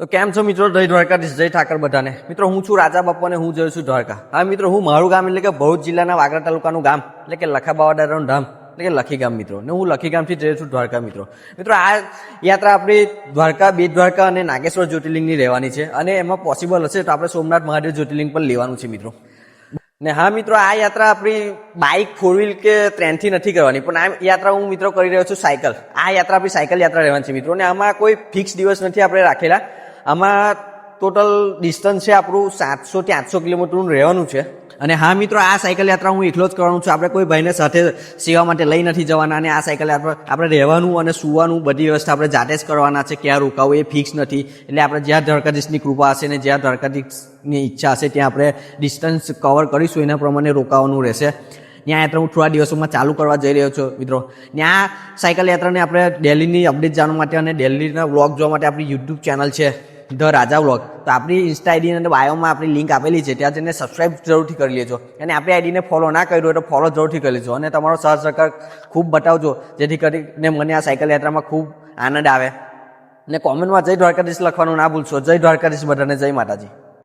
તો કેમ છો મિત્રો? જય દ્વારકાધીશ, જય ઠાકર બધાને. મિત્રો, હું છું રાજા બાપુ અને હું જઉં છું દ્વારકા. હા મિત્રો, હું મારું ગામ એટલે કે ભરૂચ જિલ્લાના વાગરા તાલુકાનું ગામ, એટલે કે લખાબાવાડાનું ધામ, એટલે કે લખી ગામ મિત્રો. ને હું લખી ગામથી જઈ છું દ્વારકા મિત્રો. મિત્રો, આ યાત્રા આપણી દ્વારકા બેટ દ્વારકા અને નાગેશ્વર જ્યોતિર્લિંગની રહેવાની છે અને એમાં પોસિબલ હશે તો આપણે સોમનાથ મહાદેવ જ્યોતિર્લિંગ પણ લેવાનું છે મિત્રો. ને હા મિત્રો, આ યાત્રા આપણી બાઇક ફોર વ્હીલ કે ટ્રેનથી નથી કરવાની, પણ આ યાત્રા હું મિત્રો કરી રહ્યો છું સાયકલ આ યાત્રા આપણી સાયકલ યાત્રા રહેવાની છે મિત્રો. ને આમાં કોઈ ફિક્સ દિવસ નથી આપણે રાખેલા. આમાં ટોટલ ડિસ્ટન્સ છે આપણું સાતસોથી આઠસો કિલોમીટરનું રહેવાનું છે. અને હા મિત્રો, આ સાયકલ યાત્રા હું એકલો જ કરવાનું છું. આપણે કોઈ ભાઈને સાથે સેવા માટે લઈ નથી જવાના અને આ સાયકલ યાત્રા આપણે રહેવાનું અને સુવાનું, બધી વ્યવસ્થા આપણે જાતે જ કરવાના છે. ક્યાં રોકાવું એ ફિક્સ નથી. એટલે આપણે જ્યાં ધરકાધીશની કૃપા હશે ને જ્યાં ધરકાધીશની ઈચ્છા હશે, ત્યાં આપણે ડિસ્ટન્સ કવર કરીશું. એના પ્રમાણે રોકાવાનું રહેશે. ત્યાં યાત્રા હું થોડા દિવસોમાં ચાલુ કરવા જઈ રહ્યો છું મિત્રો. ત્યાં સાયકલ યાત્રાને આપણે દિલ્હીની અપડેટ જાણવા માટે અને દિલ્હીના વ્લોગ જોવા માટે આપણી યુટ્યુબ ચેનલ છે. The Raja vlog. તો આપણી ઇન્સ્ટા આઈડી અને બાયોમાં આપણી લિંક આપેલી છે, ત્યાં જઈને સબસ્ક્રાઇબ જરૂરથી કરી લેજો. અને આપણી આઈડીને ફોલો ના કર્યું હોય તો ફોલો જરૂરથી કરી લેજો. અને તમારો સહ સહકાર ખૂબ બતાવજો, જેથી કરીને મને આ સાયકલ યાત્રામાં ખૂબ આનંદ આવે. અને કોમેન્ટમાં જય દ્વારકાધીશ લખવાનું ના ભૂલશો. જય દ્વારકાધીશ બધાને, જય માતાજી.